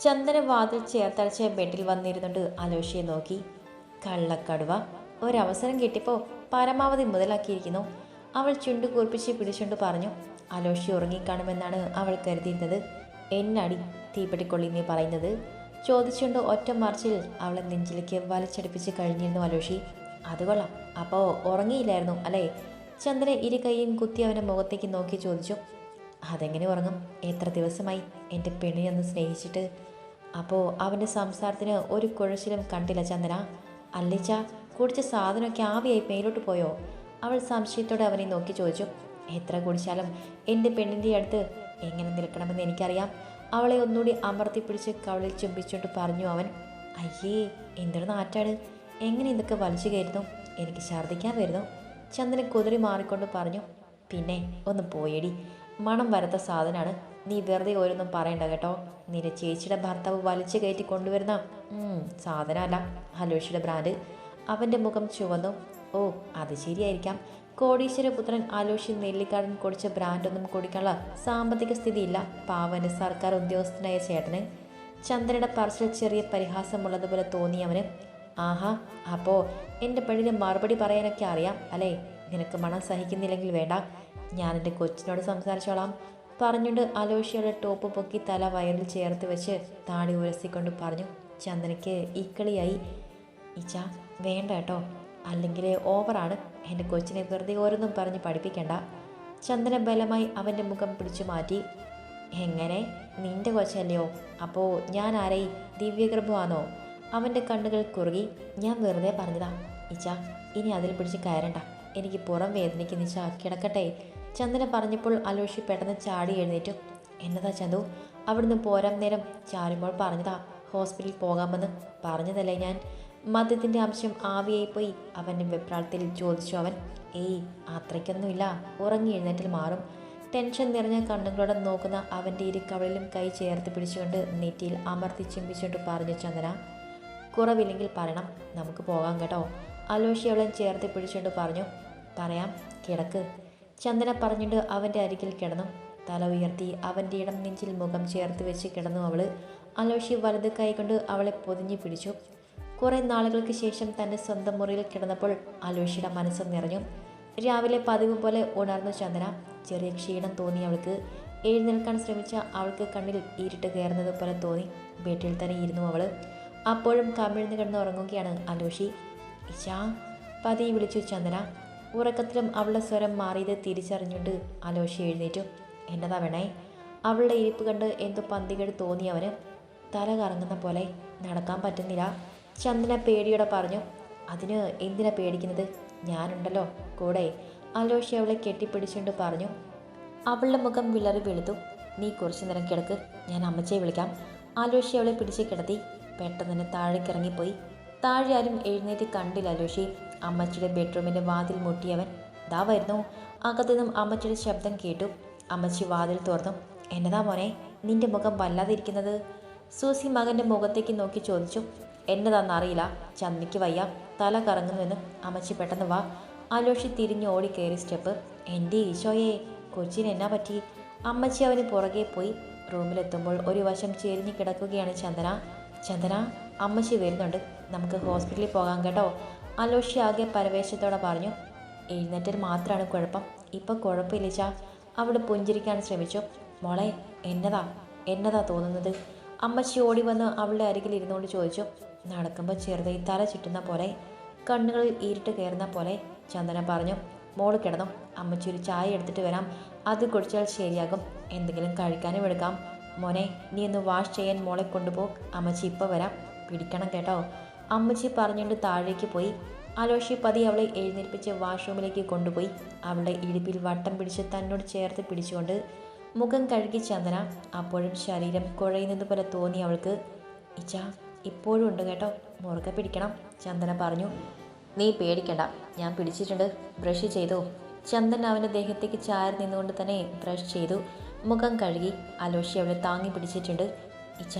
ചന്ദന വാതിൽ ചേർത്തടച്ച ബെഡിൽ വന്നിരുന്നുണ്ട് അലോഷിയെ നോക്കി. കള്ളക്കടുവ ഒരവസരം കിട്ടിയപ്പോൾ പരമാവധി മുതലാക്കിയിരിക്കുന്നു. അവൾ ചുണ്ടു കൂർപ്പിച്ച് പിടിച്ചുകൊണ്ട് പറഞ്ഞു അലോഷി ഉറങ്ങിക്കാണുമെന്നാണ് അവൾ കരുതിയിരുന്നത്. എന്നടി തീപ്പെട്ടിക്കൊള്ളി നീ പറയുന്നത്? ചോദിച്ചുകൊണ്ട് ഒറ്റ മറിച്ചിൽ അവളെ നെഞ്ചിലേക്ക് വലിച്ചടിപ്പിച്ച് കഴിഞ്ഞിരുന്നു അലോഷി. അത് കൊള്ളാം. അപ്പോൾ ഉറങ്ങിയില്ലായിരുന്നു അല്ലേ? ചന്ദ്രൻ ഇരു കൈയും കുത്തി അവന്റെ മുഖത്തേക്ക് നോക്കി ചോദിച്ചു. അതെങ്ങനെ ഉറങ്ങും? എത്ര ദിവസമായി? എന്റെ പെണ്ണിനെ ഒന്ന് സ്നേഹിച്ചിട്ട് അപ്പോൾ അവന്റെ സംസാരത്തിന് ഒരു കുഴച്ചിലും കണ്ടില്ല ചന്ദന. അല്ലിച്ച കുടിച്ച സാധനമൊക്കെ ആവിയായി മേലോട്ട് പോയോ? അവൾ സംശയത്തോടെ അവനെ നോക്കി ചോദിച്ചു. എത്ര കുടിച്ചാലും എന്റെ പെണ്ണിന്റെ അടുത്ത് എങ്ങനെ നിൽക്കണമെന്ന് എനിക്കറിയാം. അവളെ ഒന്നുകൂടി അമർത്തി പിടിച്ച് കവളിൽ ചുംബിച്ചുകൊണ്ട് പറഞ്ഞു അവൻ. അയ്യേ എന്തൊരു നാറ്റാണ്. എങ്ങനെ ഇതൊക്കെ വലിച്ചു കയറുന്നു എനിക്ക് ഛർദ്ദിക്കാൻ വരുന്നു. ചന്ദന കുതിരി മാറിക്കൊണ്ട് പറഞ്ഞു. പിന്നെ ഒന്ന് പോയടി. മണം വരത്ത സാധനമാണ് നീ വെറുതെ ഓരോന്നും പറയണ്ട കേട്ടോ. നിന്റെ ചേച്ചിയുടെ ഭർത്താവ് വലിച്ചു കയറ്റി കൊണ്ടുവരുന്ന സാധനമല്ല ഹലോഷിയുടെ ബ്രാൻഡ് അവന്റെ മുഖം ചുവന്നു. ഓ അത് ശരിയായിരിക്കാം. കോടീശ്വരപുത്രൻ ആലോഷി നെല്ലിക്കാടൻ കുടിച്ച ബ്രാൻഡൊന്നും കുടിക്കാനുള്ള സാമ്പത്തിക സ്ഥിതിയില്ല. പാവന് സർക്കാർ ഉദ്യോഗസ്ഥനായ ചേട്ടന് ചന്ദ്രയുടെ പറച്ചിൽ ചെറിയ പരിഹാസമുള്ളതുപോലെ തോന്നി അവന്. ആഹാ അപ്പോ എന്റെ പെണ്ണിന് മറുപടി പറയാനൊക്കെ അറിയാം അല്ലേ? നിനക്ക് മണം സഹിക്കുന്നില്ലെങ്കിൽ വേണ്ട. ഞാൻ എന്റെ കൊച്ചിനോട് സംസാരിച്ചോളാം. പറഞ്ഞുകൊണ്ട് അലോഷിയുടെ ടോപ്പ് പൊക്കി തല വയറിൽ ചേർത്ത് വെച്ച് താടി ഉരസിക്കൊണ്ട് പറഞ്ഞു ചന്ദനയ്ക്ക് ഇക്കളിയായി ഇച്ച വേണ്ട കേട്ടോ. അല്ലെങ്കിൽ ഓവറാണ്. എന്റെ കൊച്ചിനെ വെറുതെ ഓരോന്നും പറഞ്ഞ് പഠിപ്പിക്കേണ്ട. ചന്ദന ബലമായി അവന്റെ മുഖം പിടിച്ചു മാറ്റി. എങ്ങനെ? നിന്റെ കൊച്ചല്ലയോ? അപ്പോൾ ഞാൻ ആരായി ദിവ്യഗർഭമാണോ? അവന്റെ കണ്ണുകൾ കുറുകി. ഞാൻ വെറുതെ പറഞ്ഞതാ. ഇച്ച ഇനി അതിൽ പിടിച്ച് കയറണ്ട. എനിക്ക് പുറം വേദനയ്ക്ക് ഇച്ച കിടക്കട്ടെ. ചന്ദന പറഞ്ഞപ്പോൾ അലോഷി പെട്ടെന്ന് ചാടി എഴുന്നേറ്റു. എന്നതാ ചന്തു? അവിടുന്ന് പോരാൻ നേരം ചാരുമ്പോൾ പറഞ്ഞതാ. ഹോസ്പിറ്റലിൽ പോകാമെന്ന് പറഞ്ഞതല്ലേ ഞാൻ? മദ്യത്തിന്റെ അംശം ആവിയായിപ്പോയി. അവന്റെ വെപ്രാളത്തിൽ ചോദിച്ചു അവൻ. ഏയ് അത്രയ്ക്കൊന്നുമില്ല. ഉറങ്ങി എഴുന്നേറ്റിൽ മാറും. ടെൻഷൻ നിറഞ്ഞ കണ്ണുകളോടെ നോക്കുന്ന അവന്റെ ഇരു കവളിലും കൈ ചേർത്ത് പിടിച്ചുകൊണ്ട് നെറ്റിയിൽ അമർത്തി ചിമ്പിച്ചുകൊണ്ട് പറഞ്ഞു ചന്ദന കുറവില്ലെങ്കിൽ പറയണം. നമുക്ക് പോകാം കേട്ടോ. അലോഷി അവളെ ചേർത്ത് പിടിച്ചുകൊണ്ട് പറഞ്ഞു. പറയാം. കിടക്ക്. ചന്ദന പറഞ്ഞിട്ട് അവന്റെ അരികിൽ കിടന്നു. തല ഉയർത്തി അവന്റെ ഇടം നെഞ്ചിൽ മുഖം ചേർത്ത് വെച്ച് കിടന്നു അവൾ അലോഷി വലത് കൈ കൊണ്ട് അവളെ പൊതിഞ്ഞു പിടിച്ചു. കുറേ നാളുകൾക്ക് ശേഷം തന്റെ സ്വന്തം മുറിയിൽ കിടന്നപ്പോൾ അലോഷിയുടെ മനസ്സ് നിറഞ്ഞു. രാവിലെ പതിവ് പോലെ ഉണർന്നു ചന്ദന. ചെറിയ ക്ഷീണം തോന്നി അവൾക്ക്. എഴുന്നേൽക്കാൻ ശ്രമിച്ച അവൾക്ക് കണ്ണിൽ ഇരുട്ട് കയറുന്നത് പോലെ തോന്നി. വീട്ടിൽ തന്നെ ഇരുന്നു അവൾ അപ്പോഴും കമിഴ്ന്ന് കിടന്ന് ഉറങ്ങുകയാണ് അലോഷി. ഇശാ പതി വിളിച്ചു ചന്ദന. ഉറക്കത്തിലും അവളുടെ സ്വരം മാറിയത് തിരിച്ചറിഞ്ഞിട്ട് അലോഷ എഴുന്നേറ്റു. എന്നതാ വേണേ? അവളുടെ ഇരിപ്പ് കണ്ട് എന്തോ പന്തികേട് തോന്നി അവന് തല കറങ്ങുന്ന പോലെ നടക്കാൻ പറ്റുന്നില്ല. ചന്ദന പേടിയോടെ പറഞ്ഞു അതിന് എന്തിനാ പേടിക്കുന്നത്? ഞാനുണ്ടല്ലോ കൂടെ. അലോഷി അവളെ കെട്ടിപ്പിടിച്ചുകൊണ്ട് പറഞ്ഞു അവളുടെ മുഖം വിളറി വെളുത്തു. നീ കുറച്ചു നേരം കിടക്ക്. ഞാൻ അമ്മച്ചയെ വിളിക്കാം. അലോഷ അവളെ പിടിച്ച് കിടത്തി. പെട്ടെന്ന് തന്നെ താഴേക്കിറങ്ങിപ്പോയി. താഴെ ആരും എഴുന്നേറ്റ് കണ്ടില്ല അലോഷി. അമ്മച്ചിയുടെ ബെഡ്റൂമിന്റെ വാതിൽ മുട്ടിയവൻ ദാ വരുന്നു. അകത്തുനിന്നും അമ്മച്ചിയുടെ ശബ്ദം കേട്ടു. അമ്മച്ചി വാതിൽ തുറന്നു. എന്നതാ മോനെ നിന്റെ മുഖം വല്ലാതെ ഇരിക്കുന്നത് സൂസി മകന്റെ മുഖത്തേക്ക് നോക്കി ചോദിച്ചു. എന്നതാണെന്നറിയില്ല ചന്ദിക്ക് വയ്യ. തല കറങ്ങുന്നുവെന്ന് അമ്മച്ചി പെട്ടെന്ന് വാ. അലോഷി തിരിഞ്ഞ് ഓടി കയറി സ്റ്റെപ്പ്. എന്റെ ഈശോയെ കൊച്ചിന് എന്നാ പറ്റി? അമ്മച്ചി അവന് പുറകെ പോയി. റൂമിലെത്തുമ്പോൾ ഒരു വശം ചെരിഞ്ഞ് കിടക്കുകയാണ് ചന്ദന. ചന്ദന അമ്മച്ചി വരുന്നുണ്ട്. നമുക്ക് ഹോസ്പിറ്റലിൽ പോകാം കേട്ടോ. അലോഷി ആകെ പരവേശത്തോടെ പറഞ്ഞു എഴുന്നേറ്റൽ മാത്രമാണ് കുഴപ്പം. ഇപ്പം കുഴപ്പമില്ല അവിടെ പുഞ്ചിരിക്കാൻ ശ്രമിച്ചു. മോളെ എന്നതാ? എന്നതാ തോന്നുന്നത്? അമ്മച്ചി ഓടി വന്ന് അവളുടെ അരികിൽ ഇരുന്നുകൊണ്ട് ചോദിച്ചു നടക്കുമ്പോൾ ചെറുതായി തല ചുറ്റുന്ന പോലെ കണ്ണുകളിൽ ഇരുട്ട് കയറുന്ന പോലെ ചന്ദന പറഞ്ഞു. മോൾ കിടന്നു? അമ്മച്ചി ഒരു ചായ എടുത്തിട്ട് വരാം. അത് കുടിച്ചാൽ ശരിയാകും. എന്തെങ്കിലും കഴിക്കാനും എടുക്കാം. മോനെ നീ ഒന്ന് വാഷ് ചെയ്യാൻ മോളെ കൊണ്ടുപോ. അമ്മച്ചി ഇപ്പോൾ വരാം. പിടിക്കണം കേട്ടോ. അമ്മച്ചി പറഞ്ഞുകൊണ്ട് താഴേക്ക് പോയി. അലോഷി പതി അവളെ എഴുന്നേൽപ്പിച്ച് വാഷ്റൂമിലേക്ക് കൊണ്ടുപോയി. അവളുടെ ഇടുപ്പിൽ വട്ടം പിടിച്ച് തന്നോട് ചേർത്ത് പിടിച്ചുകൊണ്ട് മുഖം കഴുകി ചന്ദന. അപ്പോഴും ശരീരം കുഴയുന്നത് പോലെ തോന്നി അവൾക്ക്. ഇച്ച ഇപ്പോഴും ഉണ്ട് കേട്ടോ. മുറുകെ പിടിക്കണം ചന്ദന പറഞ്ഞു. നീ പേടിക്കണ്ട. ഞാൻ പിടിച്ചിട്ടുണ്ട്. ബ്രഷ് ചെയ്തു. ചന്ദൻ അവന്റെ ദേഹത്തേക്ക് ചാരി നിന്നുകൊണ്ട് തന്നെ ബ്രഷ് ചെയ്തു. മുഖം കഴുകി അലോഷി അവളെ താങ്ങി പിടിച്ചിട്ടുണ്ട്. ഇച്ച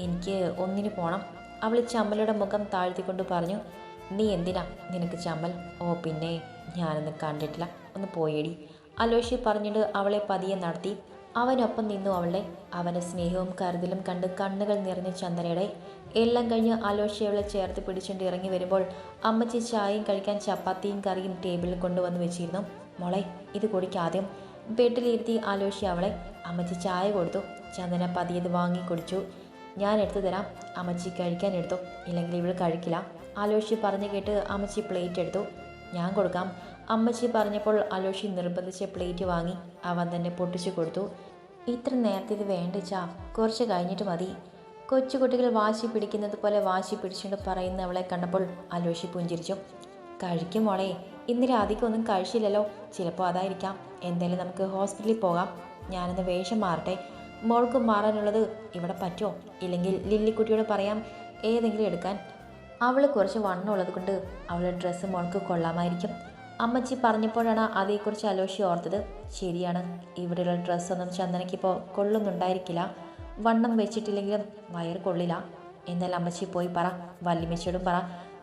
എനിക്ക് ഒന്നിന് പോണം. അവൾ ചമ്മലയുടെ മുഖം താഴ്ത്തിക്കൊണ്ട് പറഞ്ഞു നീ എന്തിനാ നിനക്ക് ചമ്മൽ? ഓ പിന്നെ ഞാനൊന്നും കണ്ടിട്ടില്ല. ഒന്ന് പോയേടി. അലോഷി പറഞ്ഞിട്ട് അവളെ പതിയെ നടത്തി. അവനൊപ്പം നിന്നു അവളെ അവന്റെ സ്നേഹവും കരുതലും കണ്ട് കണ്ണുകൾ നിറഞ്ഞ ചന്ദനയുടെ. എല്ലാം കഴിഞ്ഞ് അലോഷി അവളെ ചേർത്ത് പിടിച്ചുകൊണ്ട് ഇറങ്ങി വരുമ്പോൾ അമ്മച്ചി ചായയും കഴിക്കാൻ ചപ്പാത്തിയും കറിയും ടേബിളിൽ കൊണ്ടുവന്ന് വെച്ചിരുന്നു. മോളെ ഇത് കുടിക്കാദ്യം ബെഡിലിരുത്തി അലോഷി അവളെ. അമ്മച്ചി ചായ കൊടുത്തു. ചന്ദന പതിയത് വാങ്ങി കുടിച്ചു. ഞാൻ എടുത്തു തരാം. അമ്മച്ചി കഴിക്കാൻ എടുത്തു. ഇല്ലെങ്കിൽ ഇവൾ കഴിക്കില്ല. ആലോഷി പറഞ്ഞു കേട്ട് അമ്മച്ചി പ്ലേറ്റ് എടുത്തു. ഞാൻ കൊടുക്കാം. അമ്മച്ചി പറഞ്ഞപ്പോൾ അലോഷി നിർബന്ധിച്ച് പ്ലേറ്റ് വാങ്ങി. അവൻ തന്നെ പൊട്ടിച്ചു കൊടുത്തു. ഇത്ര നേരത്തെ ഇത് വേണ്ടിച്ചാ കുറച്ച് കഴിഞ്ഞിട്ട് മതി. കൊച്ചുകുട്ടികൾ വാശി പിടിക്കുന്നത് പോലെ വാശി പിടിച്ചുകൊണ്ട് പറയുന്നവളെ കണ്ടപ്പോൾ അലോഷി പുഞ്ചിരിച്ചു. കഴിക്കും മോളെ. ഇന്ന് രാധിക്ക് ഒന്നും കഴിച്ചില്ലല്ലോ. ചിലപ്പോൾ അതായിരിക്കാം. എന്തായാലും നമുക്ക് ഹോസ്പിറ്റലിൽ പോകാം. ഞാനൊന്ന് വേഷം മാറട്ടെ. മോൾക്ക് മാറാനുള്ളത് ഇവിടെ പറ്റുമോ ഇല്ലെങ്കിൽ ലില്ലിക്കുട്ടിയോട് പറയാം ഏതെങ്കിലും എടുക്കാൻ. അവൾ കുറച്ച് വണ്ണമുള്ളത് കൊണ്ട് അവളുടെ ഡ്രസ്സ് മോൾക്ക് കൊള്ളാമായിരിക്കും. അമ്മച്ചി പറഞ്ഞപ്പോഴാണ് അതേക്കുറിച്ച് അലോഷി ഓർത്തത്. ശരിയാണ് ഇവിടെയുള്ള ഡ്രസ്സൊന്നും ചന്ദനയ്ക്കിപ്പോൾ കൊള്ളുന്നുണ്ടായിരിക്കില്ല. വണ്ണം വെച്ചിട്ടില്ലെങ്കിലും വയർ കൊള്ളില്ല. എന്നാൽ അമ്മച്ചി പോയി പറ വല്യമ്മച്ചിയോടും പറ.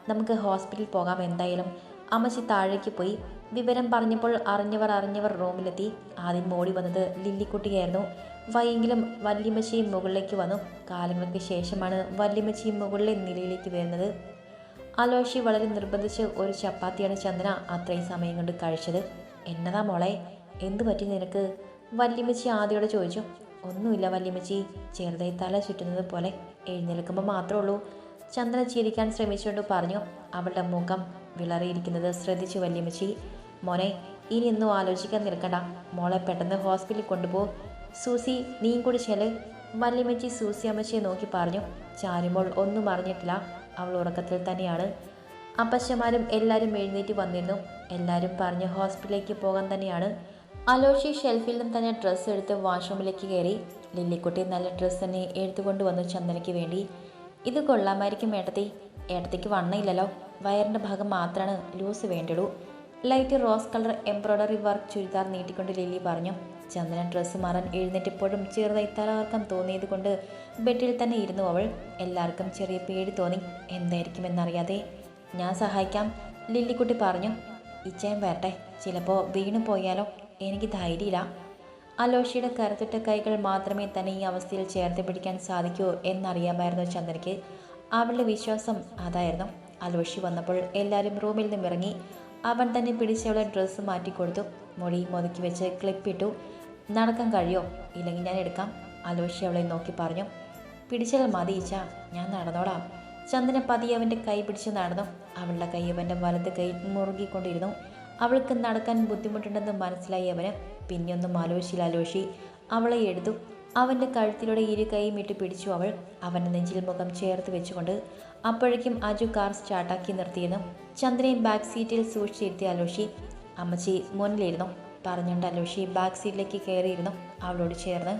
നമുക്ക് ഹോസ്പിറ്റലിൽ പോകാം എന്തായാലും. അമ്മച്ചി താഴേക്ക് പോയി. വിവരം പറഞ്ഞപ്പോൾ അറിഞ്ഞവർ അറിഞ്ഞവർ റൂമിലെത്തി. ആദ്യം ഓടി വന്നത് ലില്ലിക്കുട്ടിയായിരുന്നു. വൈകിലും വല്യമ്മച്ചിയും മുകളിലേക്ക് വന്നു. കാലങ്ങൾക്ക് ശേഷമാണ് വല്യമ്മച്ചിയും മുകളിലെ നിലയിലേക്ക് വരുന്നത്. അലോഷി വളരെ നിർബന്ധിച്ച് ഒരു ചപ്പാത്തിയാണ് ചന്ദന അത്രയും സമയം കൊണ്ട് കഴിച്ചത്. എന്നതാ മോളെ എന്തു പറ്റി നിനക്ക്? വല്യമ്മച്ചി ആദ്യയോടെ ചോദിച്ചു. ഒന്നുമില്ല വല്യമ്മച്ചി ചെറുതായി തല ചുറ്റുന്നത് പോലെ എഴുന്നേൽക്കുമ്പോൾ മാത്രമേ ഉള്ളൂ. ചന്ദന ചിരിക്കാൻ ശ്രമിച്ചുകൊണ്ട് പറഞ്ഞു. അവളുടെ മുഖം വിളറിയിരിക്കുന്നത് ശ്രദ്ധിച്ചു വല്യമ്മച്ചി മോനെ ഇനിയൊന്നും ആലോചിക്കാൻ നിൽക്കണ്ട. മോളെ പെട്ടെന്ന് ഹോസ്പിറ്റലിൽ കൊണ്ടുപോ. സൂസി നീയും കൂടി ചെൽ. വല്യമ്മച്ചി സൂസി അമ്മച്ചിയെ നോക്കി പറഞ്ഞു. ചാരുമ്പോൾ ഒന്നും അറിഞ്ഞിട്ടില്ല. അവൾ ഉറക്കത്തിൽ തന്നെയാണ്. അപ്പച്ചമാരും എല്ലാവരും എഴുന്നേറ്റ് വന്നിരുന്നു. എല്ലാവരും പറഞ്ഞ് ഹോസ്പിറ്റലിലേക്ക് പോകാൻ തന്നെയാണ്. അലോഷി ഷെൽഫിൽ നിന്ന് തന്നെ ഡ്രസ്സ് എടുത്ത് വാഷ്റൂമിലേക്ക് കയറി. ലില്ലിക്കുട്ടി നല്ല ഡ്രസ്സ് തന്നെ എടുത്തുകൊണ്ട് വന്നു ചന്ദനയ്ക്ക് വേണ്ടി. ഇത് കൊള്ളാമായിരിക്കും ഏട്ടത്തി. ഏട്ടത്തിക്ക് വണ്ണയില്ലല്ലോ. വയറിന്റെ ഭാഗം മാത്രമാണ് loose വേണ്ടുള്ളൂ. Light rose colour embroidery work churidar നീട്ടിക്കൊണ്ട് Lily പറഞ്ഞു. ചന്ദന ഡ്രസ്സ് മാറാൻ എഴുന്നേറ്റപ്പോഴും ചെറുതായി തലകർക്കം തോന്നിയത് കൊണ്ട് ബെഡിൽ തന്നെ ഇരുന്നു അവൾ. എല്ലാവർക്കും ചെറിയ പേടി തോന്നി. എന്തായിരിക്കുമെന്നറിയാതെ ഞാൻ സഹായിക്കാം. ലില്ലിക്കുട്ടി പറഞ്ഞു. ഇച്ചയം വരട്ടെ. ചിലപ്പോൾ വീണു പോയാലോ? എനിക്ക് ധൈര്യമില്ല. അലോഷിയുടെ കരുത്തുറ്റ കൈകൾ മാത്രമേ തന്നെ ഈ അവസ്ഥയിൽ ചേർത്ത് പിടിക്കാൻ സാധിക്കൂ എന്നറിയാമായിരുന്നു ചന്ദ്രയ്ക്ക് അവളുടെ വിശ്വാസം അതായിരുന്നു. അലോഷി വന്നപ്പോൾ എല്ലാവരും റൂമിൽ നിന്നും ഇറങ്ങി അവൻ തന്നെ പിടിച്ചവളെ ഡ്രസ്സ് മാറ്റിക്കൊടുത്തു. മുടി മുതുക്കി വെച്ച് ക്ലിപ്പിട്ടു. നടക്കാൻ കഴിയോ? ഇല്ലെങ്കിൽ ഞാൻ എടുക്കാം. അലോഷി അവളെ നോക്കി പറഞ്ഞു. പിടിച്ചാൽ മതി ഈച്ച. ഞാൻ നടന്നോളാം. ചന്ദന പതി അവന്റെ കൈ പിടിച്ച് നടന്നു. അവളുടെ കൈ അവന്റെ വലത് കൈ മുറുകിക്കൊണ്ടിരുന്നു. അവൾക്ക് നടക്കാൻ ബുദ്ധിമുട്ടുണ്ടെന്ന് മനസ്സിലായി അവന്. പിന്നെയൊന്നും ആലോചിച്ചില്ല ആലോചി അവളെ എടുത്തു. അവന്റെ കഴുത്തിലൂടെ ഇരു കൈയും ഇട്ട് പിടിച്ചു അവൾ. അവന്റെ നെഞ്ചിൽ മുഖം ചേർത്ത് വെച്ചുകൊണ്ട് അപ്പോഴേക്കും അജു കാർ സ്റ്റാർട്ടാക്കി നിർത്തിയിരുന്നു. ചന്ദ്രയും ബാക്ക് സീറ്റിൽ സൂക്ഷിച്ചിരുത്തി അലോഷി അമ്മച്ചി മുന്നിലിരുന്നു. പറഞ്ഞുകൊണ്ട് അലോഷി ബാക്ക് സീറ്റിലേക്ക് കയറിയിരുന്നു അവളോട് ചേർന്ന്.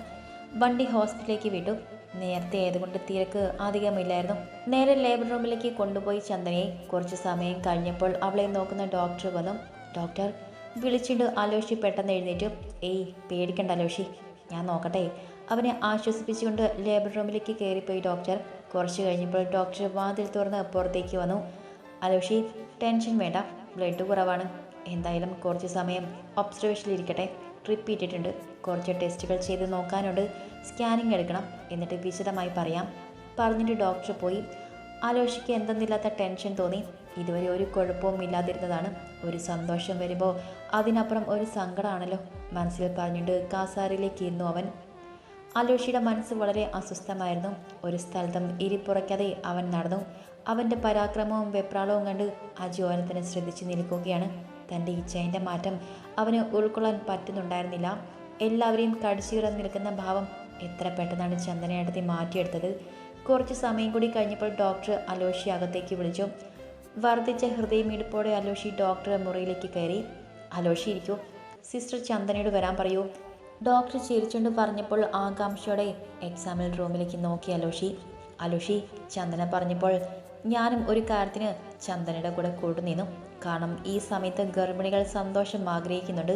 വണ്ടി ഹോസ്പിറ്റലിലേക്ക് വിട്ടു. നേരത്തെ ആയതുകൊണ്ട് തിരക്ക് അധികമില്ലായിരുന്നു. നേരെ ലേബർ റൂമിലേക്ക് കൊണ്ടുപോയി ചന്ദനയെ. കുറച്ച് സമയം കഴിഞ്ഞപ്പോൾ അവളെ നോക്കുന്ന ഡോക്ടർ വന്നു. ഡോക്ടർ വിളിച്ചിട്ട് അലോഷി പെട്ടെന്ന് എഴുന്നേറ്റു. ഏയ് പേടിക്കണ്ട അലോഷി ഞാൻ നോക്കട്ടെ. അവനെ ആശ്വസിപ്പിച്ചുകൊണ്ട് ലേബർ റൂമിലേക്ക് കയറിപ്പോയി ഡോക്ടർ കുറച്ച് കഴിഞ്ഞപ്പോൾ ഡോക്ടർ വാതിൽ തുറന്ന് പുറത്തേക്ക് വന്നു. അലോഷി ടെൻഷൻ വേണ്ട. ബ്ലഡ് കുറവാണ്. എന്തായാലും കുറച്ച് സമയം ഒബ്സർവേഷനിൽ ഇരിക്കട്ടെ. ട്രിപ്പ് ഇട്ടിട്ടുണ്ട്. കുറച്ച് ടെസ്റ്റുകൾ ചെയ്ത് നോക്കാനുണ്ട്. സ്കാനിങ് എടുക്കണം. എന്നിട്ട് വിശദമായി പറയാം. പറഞ്ഞിട്ട് ഡോക്ടർ പോയി. ആലോഷിക്ക് എന്തെന്നില്ലാത്ത ടെൻഷൻ തോന്നി. ഇതുവരെ ഒരു കുഴപ്പവും ഇല്ലാതിരുന്നതാണ്. ഒരു സന്തോഷം വരുമ്പോൾ അതിനപ്പുറം ഒരു സങ്കടമാണല്ലോ മനസ്സിൽ പറഞ്ഞിട്ട് കാസാറിലേക്ക് ഇരുന്നു അവൻ. അലോഷിയുടെ മനസ്സ് വളരെ അസ്വസ്ഥമായിരുന്നു. ഒരു സ്ഥലത്തും ഇരിപ്പുറയ്ക്കാതെ അവൻ നടന്നു. അവന്റെ പരാക്രമവും വെപ്രാളവും കണ്ട് അജു ശ്രദ്ധിച്ചു നിൽക്കുകയാണ്. തന്റെ ഇച്ഛന്റെ മാറ്റം അവന് ഉൾക്കൊള്ളാൻ പറ്റുന്നുണ്ടായിരുന്നില്ല. എല്ലാവരെയും കടിച്ചുകിറ നിൽക്കുന്ന ഭാവം എത്ര പെട്ടെന്നാണ് ചന്ദനയടത്തി മാറ്റിയെടുത്തത്. കുറച്ച് സമയം കൂടി കഴിഞ്ഞപ്പോൾ ഡോക്ടർ അലോഷി അകത്തേക്ക് വിളിച്ചു. വർദ്ധിച്ച ഹൃദയമിടിപ്പോടെ അലോഷി ഡോക്ടറെ മുറിയിലേക്ക് കയറി. അലോഷി ഇരിക്കൂ. സിസ്റ്റർ ചന്ദനയോട് വരാൻ പറയൂ. ഡോക്ടർ ചിരിച്ചുകൊണ്ട് പറഞ്ഞപ്പോൾ ആകാംക്ഷയോടെ എക്സാമിൽ റൂമിലേക്ക് നോക്കി അലോഷി. അലോഷി ചന്ദന പറഞ്ഞപ്പോൾ ഞാനും ഒരു കാര്യത്തിന് ചന്ദനയുടെ കൂടെ കൂടുനിന്നു കാരണം ഈ സമയത്ത് ഗർഭിണികൾ സന്തോഷം ആഗ്രഹിക്കുന്നുണ്ട്.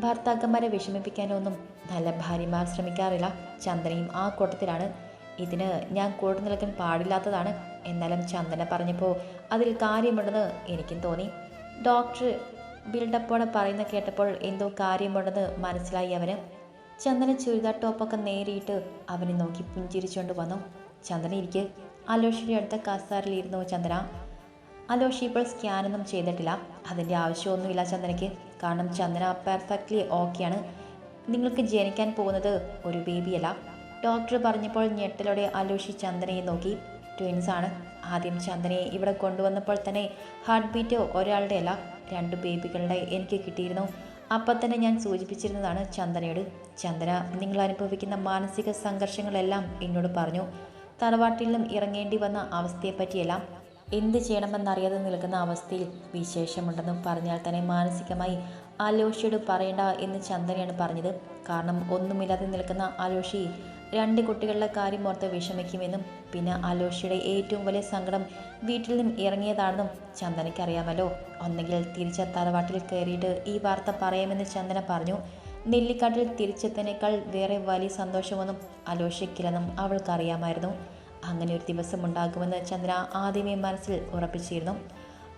ഭർത്താക്കന്മാരെ വിഷമിപ്പിക്കാനൊന്നും നല്ല ഭാര്യമാർ ശ്രമിക്കാറില്ല. ചന്ദനയും ആ കൂട്ടത്തിലാണ്. ഇതിന് ഞാൻ കൂടെ നിൽക്കാൻ പാടില്ലാത്തതാണ്. എന്നാലും ചന്ദന പറഞ്ഞപ്പോൾ അതിൽ കാര്യമുണ്ടെന്ന് എനിക്കും തോന്നി. ഡോക്ടർ ബിൽഡപ്പോടെ പറയുന്ന കേട്ടപ്പോൾ എന്തോ കാര്യമുണ്ടെന്ന് മനസ്സിലായി അവന്. ചന്ദന ചുരിദാർ ടോപ്പൊക്കെ നേരിയിട്ട് അവനെ നോക്കി പുഞ്ചിരിച്ചുകൊണ്ട് വന്നു. ചന്ദന ഇരിക്ക് അലോഷിയുടെ അടുത്ത കസാറിലിരുന്നു ചന്ദന. അലോഷി ഇപ്പോൾ സ്കാനൊന്നും ചെയ്തിട്ടില്ല. അതിന്റെ ആവശ്യമൊന്നുമില്ല ചന്ദനയ്ക്ക്. കാരണം ചന്ദന പെർഫെക്റ്റ്ലി ഓക്കെയാണ് നിങ്ങൾക്ക് ജനിക്കാൻ പോകുന്നത് ഒരു ബേബിയല്ല ഡോക്ടർ പറഞ്ഞപ്പോൾ ഞെട്ടലോടെ അലോഷി ചന്ദനയെ നോക്കി. ട്വിൻസ് ആണ്. ആദ്യം ചന്ദനയെ ഇവിടെ കൊണ്ടുവന്നപ്പോൾ തന്നെ ഹാർട്ട് ബീറ്റ് ഒരാളുടെ അല്ല രണ്ട് ബേബികളുടെ എനിക്ക് കിട്ടിയിരുന്നു. അപ്പം തന്നെ ഞാൻ സൂചിപ്പിച്ചിരുന്നതാണ് ചന്ദനയോട്. ചന്ദന നിങ്ങൾ അനുഭവിക്കുന്ന മാനസിക സംഘർഷങ്ങളെല്ലാം എന്നോട് പറഞ്ഞു. തറവാട്ടിൽ നിന്നും ഇറങ്ങേണ്ടി വന്ന അവസ്ഥയെപ്പറ്റിയെല്ലാം എന്ത് ചെയ്യണമെന്നറിയാതെ നിൽക്കുന്ന അവസ്ഥയിൽ വിശേഷമുണ്ടെന്നും പറഞ്ഞാൽ തന്നെ മാനസികമായി ആലോഷിയോട് പറയണ്ട എന്ന് ചന്ദനയാണ് പറഞ്ഞത്. കാരണം ഒന്നുമില്ലാതെ നിൽക്കുന്ന ആലോഷി രണ്ട് കുട്ടികളുടെ കാര്യം ഓർത്ത് വിഷമിക്കുമെന്നും പിന്നെ ആലോഷിയുടെ ഏറ്റവും വലിയ സങ്കടം വീട്ടിൽ നിന്നും ഇറങ്ങിയതാണെന്നും ചന്ദനയ്ക്ക് അറിയാമല്ലോ ഒന്നെങ്കിൽ തിരിച്ച തറവാട്ടിൽ കയറിയിട്ട് ഈ വാർത്ത പറയാമെന്ന് ചന്ദന പറഞ്ഞു. നെല്ലിക്കാട്ടിൽ തിരിച്ചെത്തിനേക്കാൾ വേറെ വലിയ സന്തോഷമൊന്നും അലോഷിക്കില്ലെന്നും അവൾക്കറിയാമായിരുന്നു. അങ്ങനെ ഒരു ദിവസം ഉണ്ടാകുമെന്ന് ചന്ദ്ര ആദ്യമേ മനസ്സിൽ ഉറപ്പിച്ചിരുന്നു.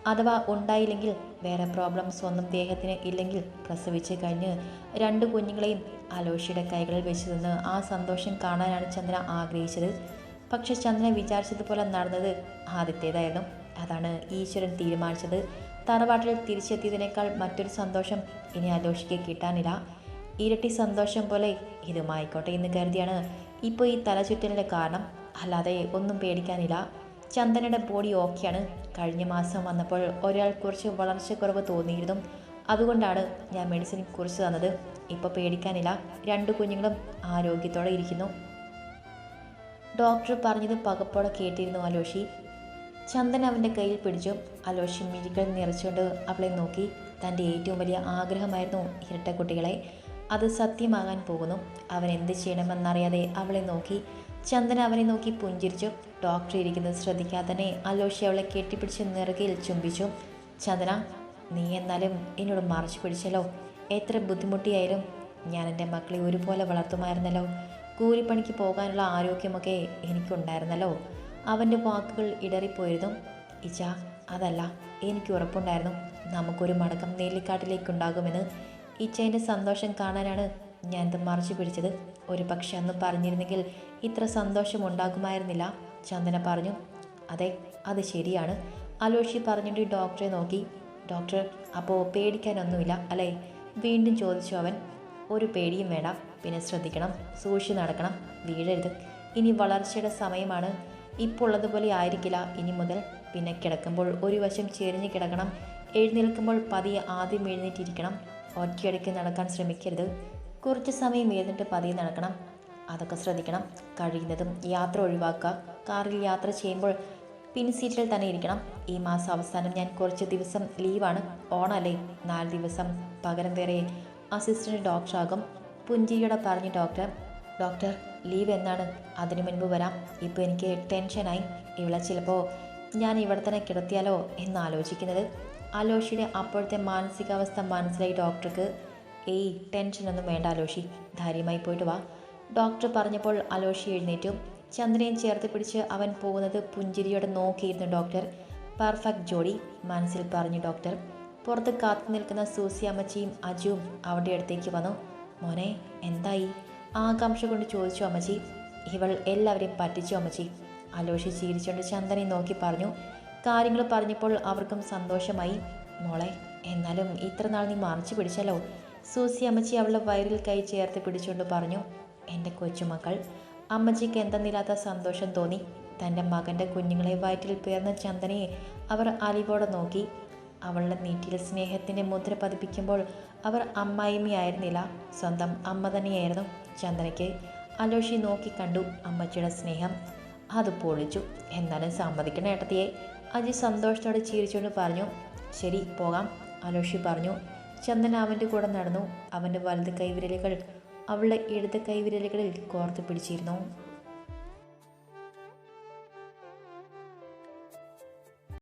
അഥവാ ഉണ്ടായില്ലെങ്കിൽ വേറെ പ്രോബ്ലംസ് ഒന്നും ദേഹത്തിന് ഇല്ലെങ്കിൽ പ്രസവിച്ച് കഴിഞ്ഞ് രണ്ട് കുഞ്ഞുങ്ങളെയും അലോഷിയുടെ കൈകളിൽ വെച്ച് നിന്ന് ആ സന്തോഷം കാണാനാണ് ചന്ദ്ര ആഗ്രഹിച്ചത്. പക്ഷെ ചന്ദ്രൻ വിചാരിച്ചതുപോലെ നടന്നത് ആദ്യത്തേതായിരുന്നു. അതാണ് ഈശ്വരൻ തീരുമാനിച്ചത്. തറവാട്ടിൽ തിരിച്ചെത്തിയതിനേക്കാൾ മറ്റൊരു സന്തോഷം ഇനി അലോഷിക്ക് കിട്ടാനില്ല. ഇരട്ടി സന്തോഷം പോലെ ഇതുമായിക്കോട്ടെ എന്ന് കരുതിയാണ് ഇപ്പോൾ ഈ തലചുറ്റലിന്റെ കാരണം. അല്ലാതെ ഒന്നും പേടിക്കാനില്ല. ചന്ദനയുടെ ബോഡി ഓക്കെയാണ്. കഴിഞ്ഞ മാസം വന്നപ്പോൾ ഒരാൾ കുറച്ച് വളർച്ചക്കുറവ് തോന്നിയിരുന്നു. അതുകൊണ്ടാണ് ഞാൻ മെഡിസിൻ കുറിച്ച് തന്നത്. ഇപ്പോൾ പേടിക്കാനില്ല. രണ്ട് കുഞ്ഞുങ്ങളും ആരോഗ്യത്തോടെ ഇരിക്കുന്നു. ഡോക്ടർ പറഞ്ഞത് പകപ്പോടെ കേട്ടിരുന്നു അലോഷി. ചന്ദൻ അവന്റെ കയ്യിൽ പിടിച്ചു. അലോഷി മിഴികൾ നിറച്ചുകൊണ്ട് അവളെ നോക്കി. തന്റെ ഏറ്റവും വലിയ ആഗ്രഹമായിരുന്നു ഇരട്ടക്കുട്ടികളെ. അത് സത്യമാകാൻ പോകുന്നു. അവൻ എന്ത് ചെയ്യണമെന്നറിയാതെ അവളെ നോക്കി ചന്ദന അവനെ നോക്കി പുഞ്ചിരിച്ചു. ഡോക്ടർ ഇരിക്കുന്നത് ശ്രദ്ധിക്കാതെ തന്നെ അലോഷി അവളെ കെട്ടിപ്പിടിച്ച് നെറുകയിൽ ചുംബിച്ചു. ചന്ദന നീ എന്നാലും എന്നോട് മറച്ചു പിടിച്ചല്ലോ. എത്ര ബുദ്ധിമുട്ടിയായാലും ഞാൻ എന്റെ മക്കളെ ഒരുപോലെ വളർത്തുമായിരുന്നല്ലോ. കൂലിപ്പണിക്ക് പോകാനുള്ള ആരോഗ്യമൊക്കെ എനിക്കുണ്ടായിരുന്നല്ലോ. അവന്റെ വാക്കുകൾ ഇടറിപ്പോയിരുന്നു. ഇച്ച അതല്ല എനിക്ക് ഉറപ്പുണ്ടായിരുന്നു. നമുക്കൊരു മടക്കം നെല്ലിക്കാട്ടിലേക്കുണ്ടാകുമെന്ന് ഇച്ചേന്റെ സന്തോഷം കാണാനാണ് ഞാൻ ഇത് മറച്ചു പിടിച്ചത്. ഒരു പക്ഷെ അന്ന് പറഞ്ഞിരുന്നെങ്കിൽ ഇത്ര സന്തോഷം ഉണ്ടാകുമായിരുന്നില്ല ചന്ദന പറഞ്ഞു. അതെ അത് ശരിയാണ്. അലോഷി പറഞ്ഞിട്ട് ഡോക്ടറെ നോക്കി. ഡോക്ടർ അപ്പോൾ പേടിക്കാനൊന്നുമില്ല അല്ലേ? വീണ്ടും ചോദിച്ചു അവൻ. ഒരു പേടിയും വേണ്ട പിന്നെ ശ്രദ്ധിക്കണം സൂക്ഷിച്ച് നടക്കണം വീഴരുത്. ഇനി വളർച്ചയുടെ സമയമാണ്. ഇപ്പോൾ ഉള്ളതുപോലെ ആയിരിക്കില്ല ഇനി മുതൽ. പിന്നെ കിടക്കുമ്പോൾ ഒരു വശം ചെരിഞ്ഞ് കിടക്കണം എഴുന്നേൽക്കുമ്പോൾ പതിയെ ആദ്യം എഴുന്നേറ്റിരിക്കണം. ഒറ്റയടിക്ക് നടക്കാൻ ശ്രമിക്കരുത്. കുറച്ച് സമയം എഴുന്നിട്ട് പതിയെ നടക്കണം. അതൊക്കെ ശ്രദ്ധിക്കണം. കഴിയുന്നതും യാത്ര ഒഴിവാക്കുക. കാറിൽ യാത്ര ചെയ്യുമ്പോൾ പിൻ സീറ്റിൽ തന്നെ ഇരിക്കണം. ഈ മാസം അവസാനം ഞാൻ കുറച്ച് ദിവസം ലീവാണ്. ഓണല്ലേ? നാല് ദിവസം. പകരം വേറെ അസിസ്റ്റന്റ് ഡോക്ടറാകും. പുഞ്ചിരിയോടെ പറഞ്ഞു ഡോക്ടർ ഡോക്ടർ ലീവ് എന്നാണ്? അതിനു മുൻപ് വരാം. ഇപ്പോൾ എനിക്ക് ടെൻഷനായി. ഇവിടെ ചിലപ്പോൾ ഞാൻ ഇവിടെ തന്നെ കിടത്തിയാലോ? എന്ന് ആലോചിക്കുന്നത് അലോഷിയുടെ അപ്പോഴത്തെ മാനസികാവസ്ഥ മനസ്സിലായി ഡോക്ടർക്ക്. ഏയ് ടെൻഷനൊന്നും വേണ്ട അലോഷി ധൈര്യമായി പോയിട്ട് വാ. ഡോക്ടർ പറഞ്ഞപ്പോൾ അലോഷി എഴുന്നേറ്റു. ചന്ദ്രനെ ചേർത്ത് പിടിച്ച് അവൻ പോകുന്നത് പുഞ്ചിരിയോടെ നോക്കിയിരുന്നു ഡോക്ടർ. പെർഫെക്റ്റ് ജോഡി മനസ്സിൽ പറഞ്ഞു ഡോക്ടർ. പുറത്ത് കാത്തു നിൽക്കുന്ന സൂസി അമ്മച്ചിയും അജുവും അവിടെ അടുത്തേക്ക് വന്നു. മോനെ എന്തായി? ആകാംക്ഷ കൊണ്ട് ചോദിച്ചു അമ്മച്ചി. ഇവൾ എല്ലാവരെയും പറ്റിച്ചു അമ്മച്ചി. അലോഷി ചിരിച്ചുകൊണ്ട് ചന്ദനെ നോക്കി പറഞ്ഞു. കാര്യങ്ങൾ പറഞ്ഞപ്പോൾ അവർക്കും സന്തോഷമായി. മോളെ എന്നാലും ഇത്ര നാൾ നീ മറിച്ചു പിടിച്ചല്ലോ. സൂസി അമ്മച്ചി അവളുടെ വയറിൽ കൈ ചേർത്ത് പിടിച്ചുകൊണ്ട് പറഞ്ഞു എന്റെ കൊച്ചുമക്കൾ അമ്മച്ചിക്ക് എന്തെന്നില്ലാത്ത സന്തോഷം തോന്നി. തന്റെ മകന്റെ കുഞ്ഞുങ്ങളെ വയറ്റിൽ പേർന്ന ചന്ദനയെ അവർ അലിവോടെ നോക്കി. അവളുടെ നീറ്റിൽ സ്നേഹത്തിന്റെ മുദ്ര പതിപ്പിക്കുമ്പോൾ അവർ അമ്മായിമ്മയായിരുന്നില്ല. സ്വന്തം അമ്മ തന്നെയായിരുന്നു ചന്ദനയ്ക്ക്. അലോഷി നോക്കി കണ്ടു അമ്മച്ചിയുടെ സ്നേഹം. അത് പൊളിച്ചു. എന്നാലും സമ്മതിക്കണ ഏട്ടത്തിയെ. അജി സന്തോഷത്തോടെ ചിരിച്ചുകൊണ്ട് പറഞ്ഞു ശരി പോകാം അലോഷി പറഞ്ഞു. ചന്ദൻ അവന്റെ കൂടെ നടന്നു. അവന്റെ വലത് കൈവിരലുകൾ അവളുടെ ഇടത് കൈവിരലുകളിൽ കോർത്തു പിടിച്ചിരുന്നു.